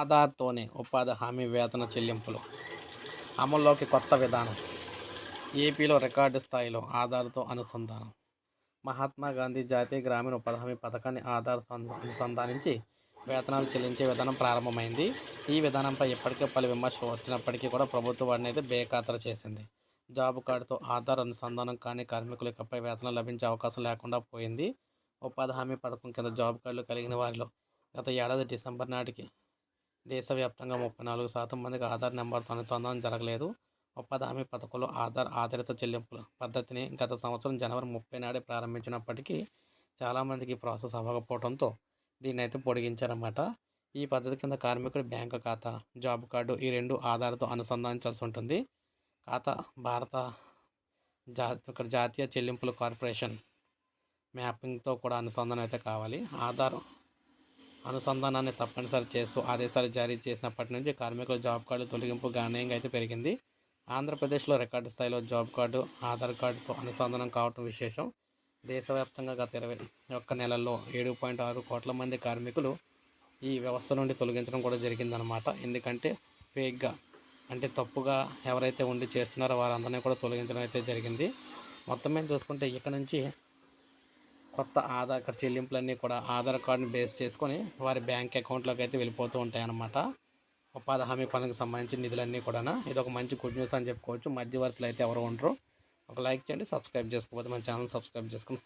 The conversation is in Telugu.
ఆధార్తోనే ఉపాధి హామీ వేతన చెల్లింపులు అమల్లోకి కొత్త విధానం. ఏపీలో రికార్డు స్థాయిలో ఆధార్తో అనుసంధానం. మహాత్మా గాంధీ జాతీయ గ్రామీణ ఉపాధి హామీ పథకాన్ని ఆధార్ అనుసంధానించి వేతనాలు చెల్లించే విధానం ప్రారంభమైంది. ఈ విధానంపై ఇప్పటికే పలు విమర్శలు వచ్చినప్పటికీ కూడా ప్రభుత్వం వాడిని అయితే బేఖాతరు చేసింది. జాబ్ కార్డుతో ఆధార్ అనుసంధానం కాని కార్మికులు ఇకపై వేతనం లభించే అవకాశం లేకుండా పోయింది. ఉపాధి హామీ పథకం కింద జాబ్ కార్డులు కలిగిన వారిలో గత ఏడాది డిసెంబర్ నాటికి దేశవ్యాప్తంగా ముప్పై నాలుగు శాతం మందికి ఆధార్ నెంబర్తో అనుసంధానం జరగలేదు. ఉపాధి హామీ పథకంలో ఆధార్ ఆధారిత చెల్లింపుల పద్ధతిని గత సంవత్సరం జనవరి ముప్పై నాడే ప్రారంభించినప్పటికీ చాలామందికి ప్రాసెస్ అవ్వకపోవడంతో దీన్ని అయితే పొడిగించారన్నమాట. ఈ పద్ధతి కింద కార్మికుడు బ్యాంకు ఖాతా జాబ్ కార్డు ఈ రెండు ఆధార్తో అనుసంధానించాల్సి ఉంటుంది. ఖాతా భారత జా ఇక్కడ జాతీయ చెల్లింపుల కార్పొరేషన్ మ్యాపింగ్తో కూడా అనుసంధానం అయితే కావాలి. ఆధార్ అనుసంధానాన్ని తప్పనిసరి చేస్తూ ఆదేశాలు జారీ చేసినప్పటి నుంచి కార్మికుల జాబ్ కార్డు తొలగింపు గణనీయంగా అయితే పెరిగింది. ఆంధ్రప్రదేశ్లో రికార్డు స్థాయిలో జాబ్ కార్డు ఆధార్ కార్డుతో అనుసంధానం కావటం విశేషం. దేశవ్యాప్తంగా గత ఇరవై ఒక్క నెలల్లో ఏడు పాయింట్ ఆరు కోట్ల మంది కార్మికులు ఈ వ్యవస్థ నుండి తొలగించడం కూడా జరిగిందనమాట ఎందుకంటే ఫేక్గా అంటే తప్పుగా ఎవరైతే ఉండి చేస్తున్నారో వారందరినీ కూడా తొలగించడం అయితే జరిగింది. మొత్తం మీద చూసుకుంటే ఇక్కడ నుంచి కొత్త ఆధార్ కార్డ్ చెల్లింపులన్నీ కూడా ఆధార్ కార్డుని బేస్ చేసుకొని వారి బ్యాంక్ అకౌంట్లోకి అయితే వెళ్ళిపోతూ ఉంటాయి అన్నమాట ఉపాధి హామీ పనులకు సంబంధించిన నిధులన్నీ కూడా ఇది ఒక మంచి గుడ్ న్యూస్ అని చెప్పుకోవచ్చు. మధ్యవర్తులు అయితే ఎవరు ఉండరు. ఒక లైక్ చేయండి సబ్స్క్రైబ్ చేసుకోకపోతే మన ఛానల్ సబ్స్క్రైబ్ చేసుకుని